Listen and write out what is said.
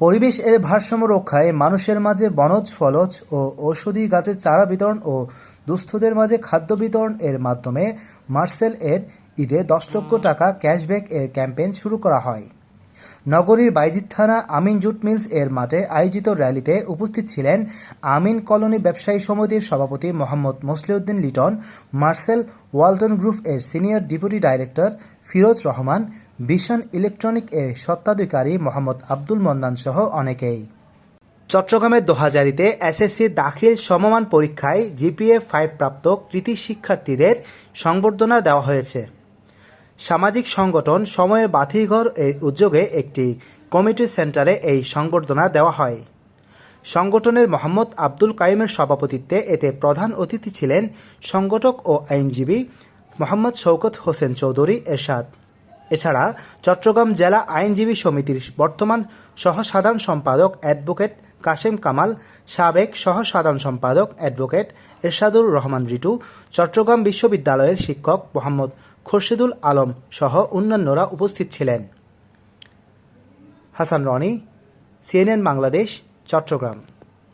পরিবেশ এর ভারসাম্য রক্ষায় মানুষের মাঝে বনজ, ফলজ ও ঔষধি গাছের চারা বিতরণ ও দুস্থদের মাঝে খাদ্য বিতরণ এর মাধ্যমে মার্সেল এর ঈদে দশ লক্ষ টাকা ক্যাশব্যাক এর ক্যাম্পেইন শুরু করা হয়। নগরীর বাইজিৎ থানা আমিন জুট মিলস এর মাঠে আয়োজিত র্যালিতে উপস্থিত ছিলেন আমিন কলোনি ব্যবসায়ী সমিতির সভাপতি Mohammad Mosliuddin Liton, Marcel Walton group এর senior deputy director Firoz Rahman Vision electronic এর স্বত্বাধিকারী মোহাম্মদ আব্দুল মন্নান সহ অনেকেই। চট্টগ্রামের দোহাজারিতে এসএসসি দাখিল সমমান পরীক্ষায় জিপিএ ফাইভ প্রাপ্ত কৃতি শিক্ষার্থীদের সংবর্ধনা দেওয়া হয়েছে। সামাজিক সংগঠন সময়ের বাতিঘর এর উদ্যোগে একটি কমিটি সেন্টারে এই সংবর্ধনা দেওয়া হয়। সংগঠনের মোহাম্মদ আব্দুল কাইমের সভাপতিত্বে এতে প্রধান অতিথি ছিলেন সংগঠক ও আইনজীবী মোহাম্মদ শৌকত হোসেন চৌধুরী এরশাদ। এছাড়া চট্টগ্রাম জেলা আইনজীবী সমিতির বর্তমান সহ সাধারণ সম্পাদক অ্যাডভোকেট কাশেম কামাল, সাবেক সহ সাধারণ সম্পাদক অ্যাডভোকেট এরশাদুর রহমান রিটু, চট্টগ্রাম বিশ্ববিদ্যালয়ের শিক্ষক মোহাম্মদ খোরশেদুল আলম সহ অন্যান্যরা উপস্থিত ছিলেন। হাসান রনি, সিএনএন বাংলাদেশ, চট্টগ্রাম।